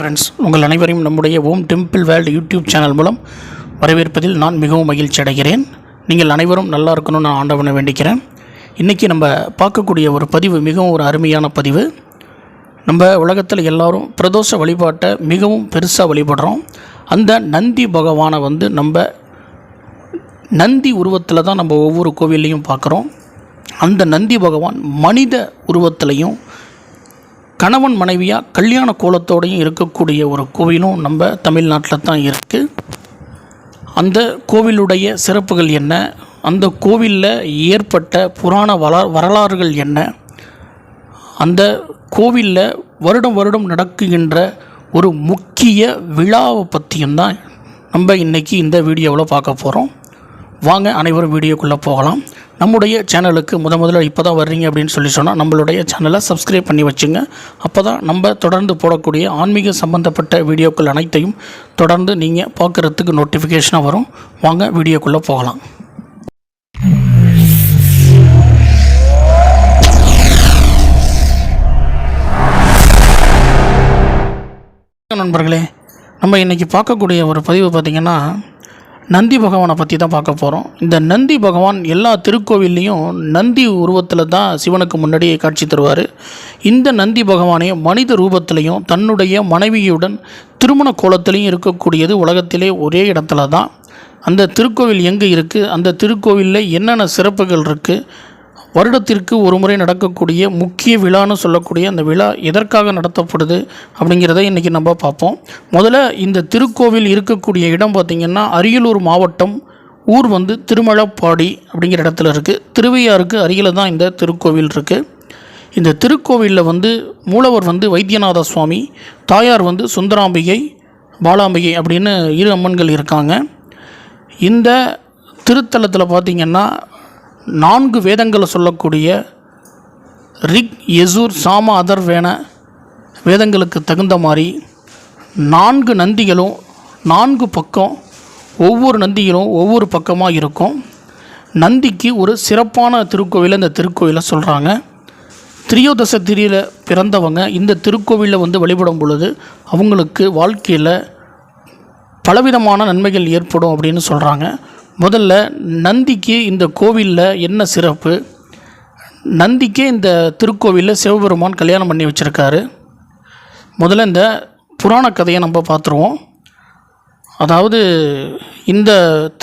Friends உங்கள் அனைவரையும் நம்முடைய Om temple world YouTube channel மூலம் வரவேற்பதில் நான் மிகவும் மகிழ்ச்சி அடைகிறேன். நீங்கள் அனைவரும் நல்லா இருக்கணும்னு நான் ஆண்டவனை வேண்டிக்கிறேன். இன்றைக்கி நம்ம பார்க்கக்கூடிய ஒரு பதிவு மிகவும் ஒரு அருமையான பதிவு. நம்ம உலகத்தில் எல்லோரும் பிரதோஷ வழிபாட்டை மிகவும் பெருசாக வழிபடுறோம். அந்த நந்தி பகவானை வந்து நம்ம நந்தி உருவத்தில் தான் நம்ம ஒவ்வொரு கோவில்லையும் பார்க்குறோம். அந்த நந்தி பகவான் மனித உருவத்திலையும் கணவன் மனைவியாக கல்யாண கோலத்தோடையும் இருக்கக்கூடிய ஒரு கோவிலும் நம்ம தமிழ்நாட்டில் தான் இருக்குது அந்த கோவிலுடைய சிறப்புகள் என்ன? அந்த கோவிலில் ஏற்பட்ட புராண வள வரலாறுகள் என்ன? அந்த கோவிலில் வருடம் வருடம் நடக்குகின்ற ஒரு முக்கிய விழாவை பற்றியும் தான் நம்ம இன்றைக்கி இந்த வீடியோவில் பார்க்க போகிறோம் வாங்க அனைவரும் வீடியோக்குள்ளே போகலாம். நம்முடைய சேனலுக்கு முத முதல்ல இப்போ தான் வர்றீங்க அப்படின்னு சொல்லி சொன்னால் நம்மளுடைய சேனலை சப்ஸ்கிரைப் பண்ணி வச்சுங்க. அப்போ தான் நம்ம தொடர்ந்து போடக்கூடிய ஆன்மீக சம்பந்தப்பட்ட வீடியோக்கள் அனைத்தையும் தொடர்ந்து நீங்கள் பார்க்குறதுக்கு நோட்டிஃபிகேஷனாக வரும். வாங்க வீடியோக்குள்ளே போகலாம். நண்பர்களே நம்ம இன்றைக்கி பார்க்கக்கூடிய ஒரு பதிவு பார்த்திங்கன்னா நந்தி பகவானை பற்றி தான் பார்க்க போகிறோம் இந்த நந்தி பகவான் எல்லா திருக்கோவில்லையும் நந்தி உருவத்தில் தான் சிவனுக்கு முன்னாடியே காட்சி தருவார். இந்த நந்தி பகவானையும் மனித ரூபத்திலையும் தன்னுடைய மனைவியுடன் திருமண கோலத்திலையும் இருக்கக்கூடியது உலகத்திலே ஒரே இடத்துல தான். அந்த திருக்கோவில் எங்கே இருக்குது அந்த திருக்கோவிலில் என்னென்ன சிறப்புகள் இருக்குது வருடத்திற்கு ஒரு முறை நடக்கக்கூடிய முக்கிய விழான்னு சொல்லக்கூடிய அந்த விழா எதற்காக நடத்தப்படுது அப்படிங்கிறத இன்றைக்கி நம்ம பார்ப்போம். முதல்ல இந்த திருக்கோவில் இருக்கக்கூடிய இடம் பார்த்திங்கன்னா அரியலூர் மாவட்டம் ஊர் வந்து திருமழப்பாடி அப்படிங்கிற இடத்துல இருக்குது திருவையாருக்கு அருகில் தான் இந்த திருக்கோவில் இருக்குது இந்த திருக்கோவிலில் வந்து மூலவர் வந்து வைத்தியநாத சுவாமி தாயார் வந்து சுந்தராம்பிகை பாலாம்பிகை அப்படின்னு இரு அம்மன்கள் இருக்காங்க. இந்த திருத்தலத்தில் பார்த்திங்கன்னா நான்கு வேதங்களை சொல்லக்கூடிய ரிக் எசூர் சாம அதர்வேன வேதங்களுக்கு தகுந்த மாதிரி நான்கு நந்திகளும் நான்கு பக்கம் ஒவ்வொரு நந்திகளும் ஒவ்வொரு பக்கமாக இருக்கும். நந்திக்கு ஒரு சிறப்பான திருக்கோவிலை இந்த திருக்கோவிலை சொல்கிறாங்க திரியோதச திரியில் பிறந்தவங்க இந்த திருக்கோவிலில் வந்து வழிபடும் பொழுது அவங்களுக்கு வாழ்க்கையில் பலவிதமான நன்மைகள் ஏற்படும் அப்படின்னு சொல்கிறாங்க முதல்ல நந்திக்கு இந்த கோவிலில் என்ன சிறப்பு? நந்திக்கே இந்த திருக்கோவிலில் சிவபெருமான் கல்யாணம் பண்ணி வச்சுருக்காரு. முதல்ல இந்த புராண கதையை நம்ம பார்த்துருவோம். அதாவது இந்த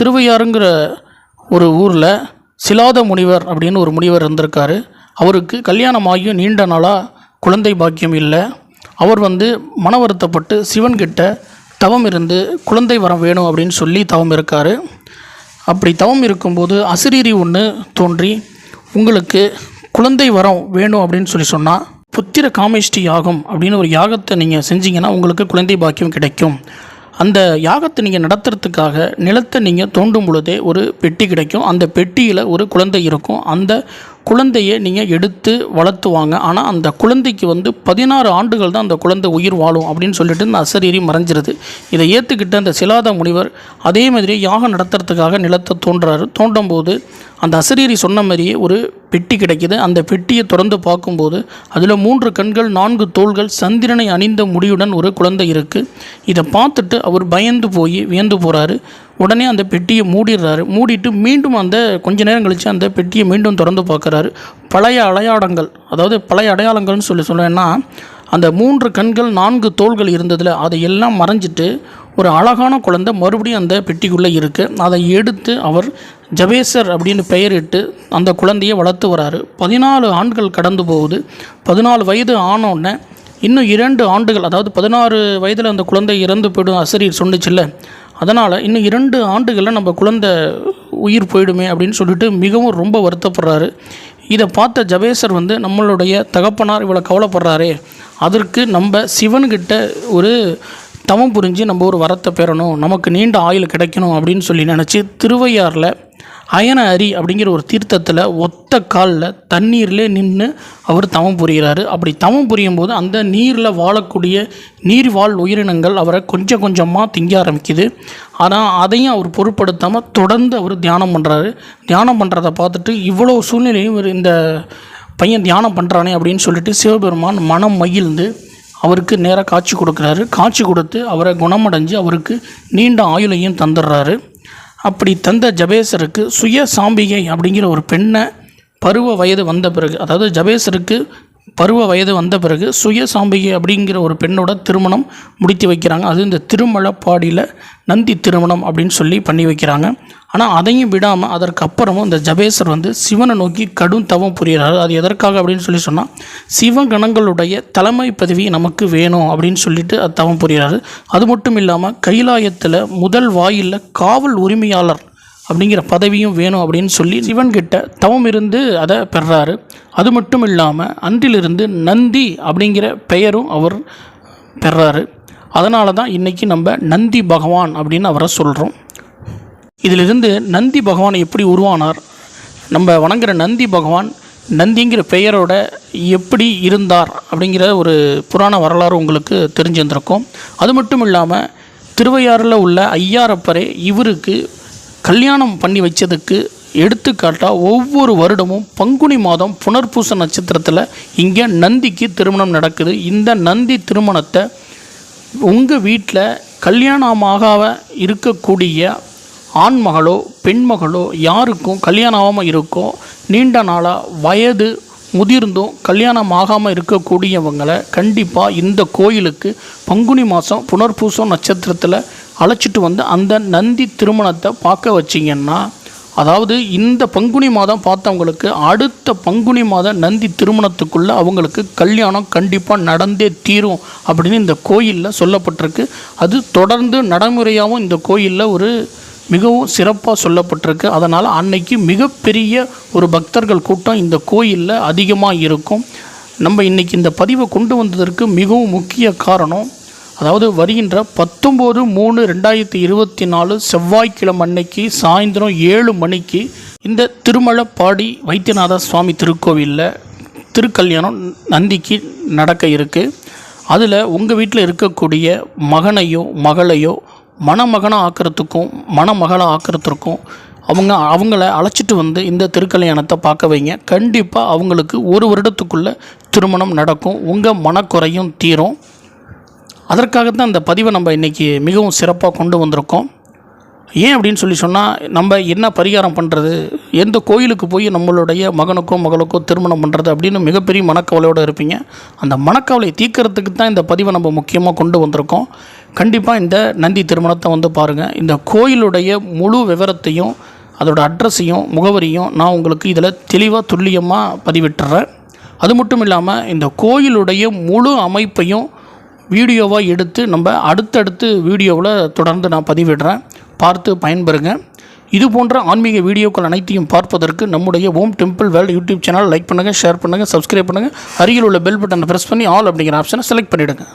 திருவையாறுங்கிற ஒரு ஊரில் சிலாத முனிவர் அப்படின்னு ஒரு முனிவர் இருந்திருக்காரு. அவருக்கு கல்யாணமாகியும் நீண்ட நாளாக குழந்தை பாக்கியம் இல்லை. அவர் வந்து மன வருத்தப்பட்டு சிவன்கிட்ட தவம் இருந்து குழந்தை வரம் வேணும் அப்படின்னு சொல்லி தவம் இருக்கார். அப்படி தவம் இருக்கும்போது அசிரீரி ஒன்று தோன்றி உங்களுக்கு குழந்தை வரம் வேணும் அப்படின்னு சொல்லி சொன்னால் புத்திர காமேஷ்டி யாகம் அப்படின்னு ஒரு யாகத்தை நீங்கள் செஞ்சீங்கன்னா உங்களுக்கு குழந்தை பாக்கியம் கிடைக்கும். அந்த யாகத்தை நீங்கள் நடத்துறதுக்காக நிலத்தை நீங்கள் தோண்டும் பொழுதே ஒரு பெட்டி கிடைக்கும். அந்த பெட்டியில் ஒரு குழந்தை இருக்கும். அந்த குழந்தையை நீங்கள் எடுத்து வளர்த்துவாங்க. ஆனால் அந்த குழந்தைக்கு வந்து பதினாறு ஆண்டுகள் தான் அந்த குழந்தை உயிர் வாழும் அப்படின்னு சொல்லிட்டு இந்த அசரீரி மறைஞ்சிருது. இதை ஏற்றுக்கிட்ட அந்த சிலாத முனிவர் அதே மாதிரி யாகம் நடத்துறதுக்காக நிலத்தை தோன்றாரு. தோண்டும் போது அந்த அசரீரி சொன்ன மாதிரியே ஒரு பெட்டி கிடைக்கிது. அந்த பெட்டியை திறந்து பார்க்கும்போது அதில் மூன்று கண்கள் நான்கு தோள்கள் சந்திரனை அணிந்த முடியுடன் ஒரு குழந்தை இருக்குது இதை பார்த்துட்டு அவர் பயந்து போய் வியந்து போகிறாரு உடனே அந்த பெட்டியை மூடிடுறாரு. மூடிட்டு மீண்டும் அந்த கொஞ்ச நேரம் கழித்து அந்த பெட்டியை மீண்டும் திறந்து பார்க்குறாரு. பழைய அடையாளங்கள் அதாவது பழைய அடையாளங்கள்னு சொல்லி சொல்லுவேன்னா அந்த மூன்று கண்கள் நான்கு தோள்கள் இருந்ததில் அதையெல்லாம் மறைஞ்சிட்டு ஒரு அழகான குழந்தை மறுபடியும் அந்த பெட்டிக்குள்ளே இருக்குது அதை எடுத்து அவர் ஜபேசர் அப்படின்னு பெயரிட்டு அந்த குழந்தையை வளர்த்து வராரு. பதினாலு ஆண்டுகள் கடந்து போகுது. பதினாலு வயது ஆனோடனே இன்னும் இரண்டு ஆண்டுகள் அதாவது பதினாறு வயதில் அந்த குழந்தை இறந்து போயிடும் அசரீர் சொன்னிச்சில்ல. அதனால் இன்னும் இரண்டு ஆண்டுகளில் நம்ம குழந்தை உயிர் போயிடுமே அப்படின்னு சொல்லிட்டு மிகவும் ரொம்ப வருத்தப்படுறாரு. இதை பார்த்த ஜபேசர் வந்து நம்மளுடைய தகப்பனார் இவ்வளோ கவலைப்படுறாரே அதற்கு நம்ம சிவன்கிட்ட ஒரு தவம் புரிஞ்சு நம்ம ஒரு வரத்தை பெறணும் நமக்கு நீண்ட ஆயுள் கிடைக்கணும் அப்படின்னு சொல்லி நினச்சி திருவையாறில் அயன அரி அப்படிங்கிற ஒரு தீர்த்தத்தில் ஒத்த காலில் தண்ணீரில் நின்று அவர் தவம் புரிகிறாரு. அப்படி தவம் புரியும் போது அந்த நீரில் வாழக்கூடிய நீர்வாழ் உயிரினங்கள் அவரை கொஞ்சம் கொஞ்சமாக திங்க ஆரம்பிக்குது. ஆனால் அதையும் அவர் பொருட்படுத்தாமல் தொடர்ந்து அவர் தியானம் பண்ணுறாரு தியானம் பண்ணுறதை பார்த்துட்டு இவ்வளோ சூழ்நிலையும் இவர் இந்த பையன் தியானம் பண்ணுறானே அப்படின்னு சொல்லிட்டு சிவபெருமான் மனம் மகிழ்ந்து அவருக்கு நேராக காட்சி கொடுக்குறாரு. காட்சி கொடுத்து அவரை குணமடைஞ்சு அவருக்கு நீண்ட ஆயுளையும் தந்துடுறாரு. அப்படி தந்த ஜபேசருக்கு சுய சாம்பிகை அப்படிங்கிற ஒரு பெண்ணை பருவ வயது வந்த பிறகு அதாவது ஜபேசருக்கு பருவ வயது வந்த பிறகு சுய சாம்பிகை அப்படிங்கிற ஒரு பெண்ணோட திருமணம் முடித்து வைக்கிறாங்க. அது இந்த திருமலப்பாடியில் நந்தி திருமணம் அப்படின்னு சொல்லி பண்ணி வைக்கிறாங்க. ஆனால் அதையும் விடாமல் அதற்கு அப்புறமும் இந்த ஜபேசர் வந்து சிவனை நோக்கி கடும் தவம் புரிகிறாரு. அது எதற்காக அப்படின்னு சொல்லி சொன்னால் சிவகணங்களுடைய தலைமை பதவி நமக்கு வேணும் அப்படின்னு சொல்லிட்டு அது தவம் புரிகிறாரு. அது மட்டும் இல்லாமல் கைலாயத்தில் முதல் வாயிலில் காவல் உரிமையாளர் அப்படிங்கிற பதவியும் வேணும் அப்படின்னு சொல்லி சிவன்கிட்ட தவம் இருந்து அதை பெறாரு. அது மட்டும் இல்லாமல் அன்றிலிருந்து நந்தி அப்படிங்கிற பெயரும் அவர் பெறாரு. அதனால தான் இன்றைக்கி நம்ம நந்தி பகவான் அப்படின்னு அவரை சொல்கிறோம் இதிலிருந்து நந்தி பகவான் எப்படி உருவானார்? நம்ம வணங்குற நந்தி பகவான் நந்திங்கிற பெயரோட எப்படி இருந்தார் அப்படிங்கிற ஒரு புராண வரலாறு உங்களுக்கு தெரிஞ்சிருந்திருக்கும். அது மட்டும் இல்லாமல் திருவையாறில் உள்ள ஐயாரப்பரே இவருக்கு கல்யாணம் பண்ணி வச்சதுக்கு எடுத்துக்காட்டாக ஒவ்வொரு வருடமும் பங்குனி மாதம் புனர்பூச நட்சத்திரத்தில் இங்கே நந்திக்கு திருமணம் நடக்குது. இந்த நந்தி திருமணத்தை உங்கள் வீட்டில் கல்யாணமாக இருக்கக்கூடிய ஆண் மகளோ பெண் மகளோ யாருக்கும் கல்யாணம் ஆகாமல் இருக்கோ நீண்ட நாளாக வயது முதிர்ந்தும் கல்யாணம் ஆகாமல் இருக்கக்கூடியவங்களை கண்டிப்பாக இந்த கோயிலுக்கு பங்குனி மாதம் புனர்பூசம் நட்சத்திரத்தில் அழைச்சிட்டு வந்து அந்த நந்தி திருமணத்தை பார்க்க வச்சிங்கன்னா அதாவது இந்த பங்குனி மாதம் பார்த்தவங்களுக்கு அடுத்த பங்குனி மாதம் நந்தி திருமணத்துக்குள்ளே அவங்களுக்கு கல்யாணம் கண்டிப்பாக நடந்தே தீரும் அப்படின்னு இந்த கோயிலில் சொல்லப்பட்டிருக்கு. அது தொடர்ந்து நடைமுறையாகவும் இந்த கோயிலில் ஒரு மிகவும் சிறப்பாக சொல்லப்பட்டிருக்கு. அதனால் அன்னைக்கு மிகப்பெரிய ஒரு பக்தர்கள் கூட்டம் இந்த கோயிலில் அதிகமாக இருக்கும். நம்ம இன்றைக்கி இந்த பதிவை கொண்டு வந்ததற்கு மிகவும் முக்கிய காரணம் அதாவது வருகின்ற பத்தொம்போது மூணு ரெண்டாயிரத்தி இருபத்தி நாலு செவ்வாய்க்கிழமை அன்னைக்கு சாயந்தரம் ஏழு மணிக்கு இந்த திருமலப்பாடி வைத்தியநாத சுவாமி திருக்கோவிலில் திருக்கல்யாணம் நந்திக்கு நடக்க இருக்குது அதில் உங்கள் வீட்டில் இருக்கக்கூடிய மகனையோ மகளையோ மணமகனாக ஆக்கிறதுக்கும் மணமகளை ஆக்கிறதுக்கும் அவங்க அவங்கள அழைச்சிட்டு வந்து இந்த திருக்கல்யாணத்தை பார்க்க வைங்க. கண்டிப்பாக அவங்களுக்கு ஒரு வருடத்துக்குள்ளே திருமணம் நடக்கும். உங்கள் மனக்குறையும் தீரும். அதற்காகத்தான் இந்த பதிவை நம்ம இன்றைக்கி மிகவும் சிறப்பாக கொண்டு வந்திருக்கோம். ஏன் அப்படின்னு சொல்லி சொன்னால் நம்ம என்ன பரிகாரம் பண்ணுறது எந்த கோயிலுக்கு போய் நம்மளுடைய மகனுக்கோ மகளுக்கோ திருமணம் பண்ணுறது அப்படின்னு மிகப்பெரிய மனக்கவலையோடு இருப்பீங்க. அந்த மனக்கவலை தீர்க்கறதுக்கு தான் இந்த பதிவை நம்ம முக்கியமாக கொண்டு வந்திருக்கோம். கண்டிப்பாக இந்த நந்தி திருமணத்தை வந்து பாருங்கள் இந்த கோயிலுடைய முழு விவரத்தையும் அதோடய அட்ரஸையும் முகவரியும் நான் உங்களுக்கு இதில் தெளிவாக துல்லியமாக பதிவிட்டுறேன். அது மட்டும் இல்லாமல் இந்த கோயிலுடைய முழு அமைப்பையும் வீடியோவாக எடுத்து நம்ம அடுத்தடுத்து வீடியோவில் தொடர்ந்து நான் பதிவிடுறேன். பார்த்து பயன்பெறுங்க. இது போன்ற ஆன்மீக வீடியோக்கள் அனைத்தையும் பார்ப்பதற்கு நம்முடைய Om temple world YouTube channel like பண்ணுங்கள் ஷேர் பண்ணுங்கள் சப்ஸ்கிரைப் பண்ணுங்கள் அருகில் உள்ள பெல் பட்டனை ப்ரெஸ் பண்ணி ஆல் அப்படிங்கிற ஆப்ஷனை செலக்ட் பண்ணிவிடுங்க